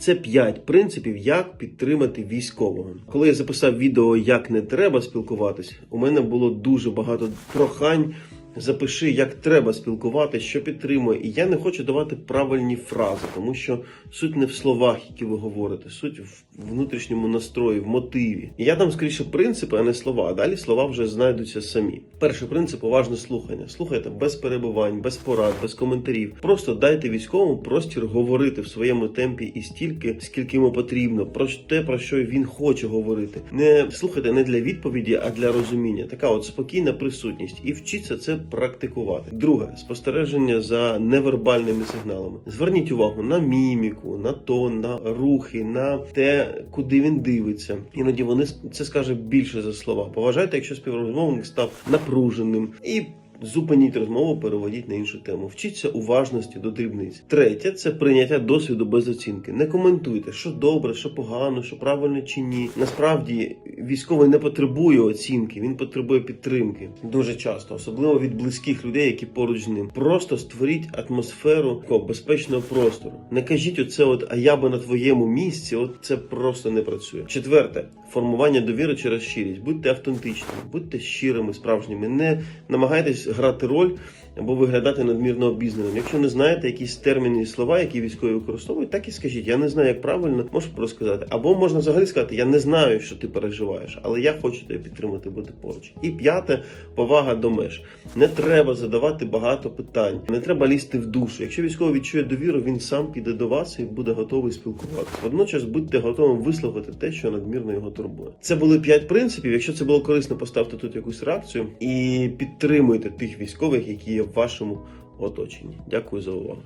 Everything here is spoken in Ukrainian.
Це 5 принципів, як підтримати військового. Коли я записав відео, як не треба спілкуватись, у мене було дуже багато прохань. Запиши, як треба спілкуватися, що підтримує. І я не хочу давати правильні фрази, тому що суть не в словах, які ви говорите, суть в внутрішньому настрої, в мотиві. І я дам скоріше принципи, а не слова. А далі слова вже знайдуться самі. Перший принцип уважне слухання. Слухайте без перебувань, без порад, без коментарів. Просто дайте військовому простір говорити в своєму темпі і стільки, скільки йому потрібно, про те, про що він хоче говорити. Не слухайте не для відповіді, а для розуміння. Така от спокійна присутність. І вчіться це практикувати. Друге спостереження за невербальними сигналами. Зверніть увагу на міміку, на тон, на рухи, на те, куди він дивиться. Іноді вони це скаже більше за слова. Поважайте, якщо співрозмовник став напруженим і. Зупиніть розмову, переводіть на іншу тему. Вчіться уважності до дрібниць. Третє це прийняття досвіду без оцінки. Не коментуйте, що добре, що погано, що правильно чи ні. Насправді військовий не потребує оцінки, він потребує підтримки. Дуже часто, особливо від близьких людей, які поруч з ним. Просто створіть атмосферу такого безпечного простору. Не кажіть оце, от а я би на твоєму місці. От це просто не працює. Четверте формування довіри через щирість. Будьте автентичними, будьте щирими, справжніми. Не намагайтесь грати роль або виглядати надмірно обізнаним. Якщо не знаєте якісь терміни і слова, які військові використовують, так і скажіть. Я не знаю, як правильно, можу розказати. Або можна взагалі сказати, я не знаю, що ти переживаєш, але я хочу тебе підтримати, бути поруч. І п'яте повага до меж. Не треба задавати багато питань, не треба лізти в душу. Якщо військовий відчує довіру, він сам піде до вас і буде готовий спілкуватися. Водночас будьте готовим вислухати те, що надмірно його турбує. Це були п'ять принципів. Якщо це було корисно, поставте тут якусь реакцію і підтримуйте тих військових, які є в вашому оточенні. Дякую за увагу.